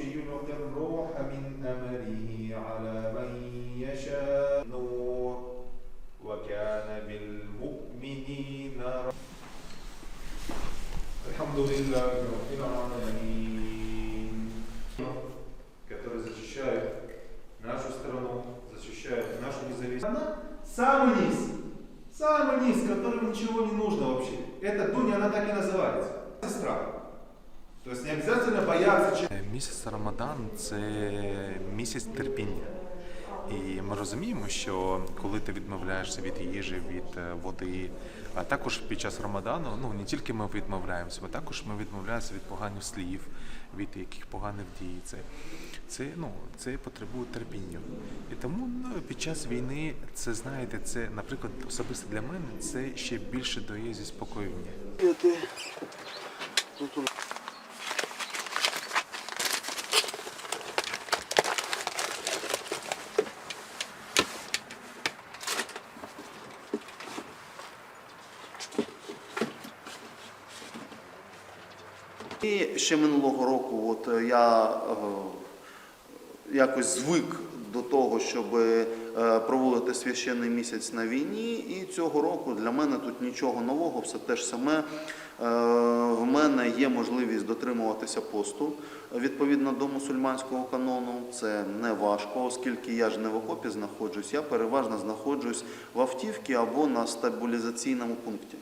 يلقي الروح من أمره على من يشاء نور وكان بالمؤمنين الحمد لله رب العالمين который защищает нашу страну, защищает нашу независимость. Она самый низ, самый низ, которым ничего не нужно вообще. Эта Дуня, она так и называется. Сестра. То есть не обязательно бояться чего Місяць Рамадан це місяць терпіння. І ми розуміємо, що коли ти відмовляєшся від їжі, від е, води, а також під час Рамадану, ну не тільки ми відмовляємося, а також ми відмовляємося від поганих слів, від яких поганих дій. Це, це, ну, це потребує терпіння. І тому ну, під час війни це знаєте, це, наприклад, особисто для мене це ще більше дає заспокоєння. І ще минулого року от е, я е, якось звик до того, щоб е, проводити священний місяць на війні. І цього року для мене тут нічого нового, все те ж саме. В мене є можливість дотримуватися посту відповідно до мусульманського канону. Це не важко, оскільки я ж не в окопі знаходжусь, я переважно знаходжусь в автівці або на стабілізаційному пункті.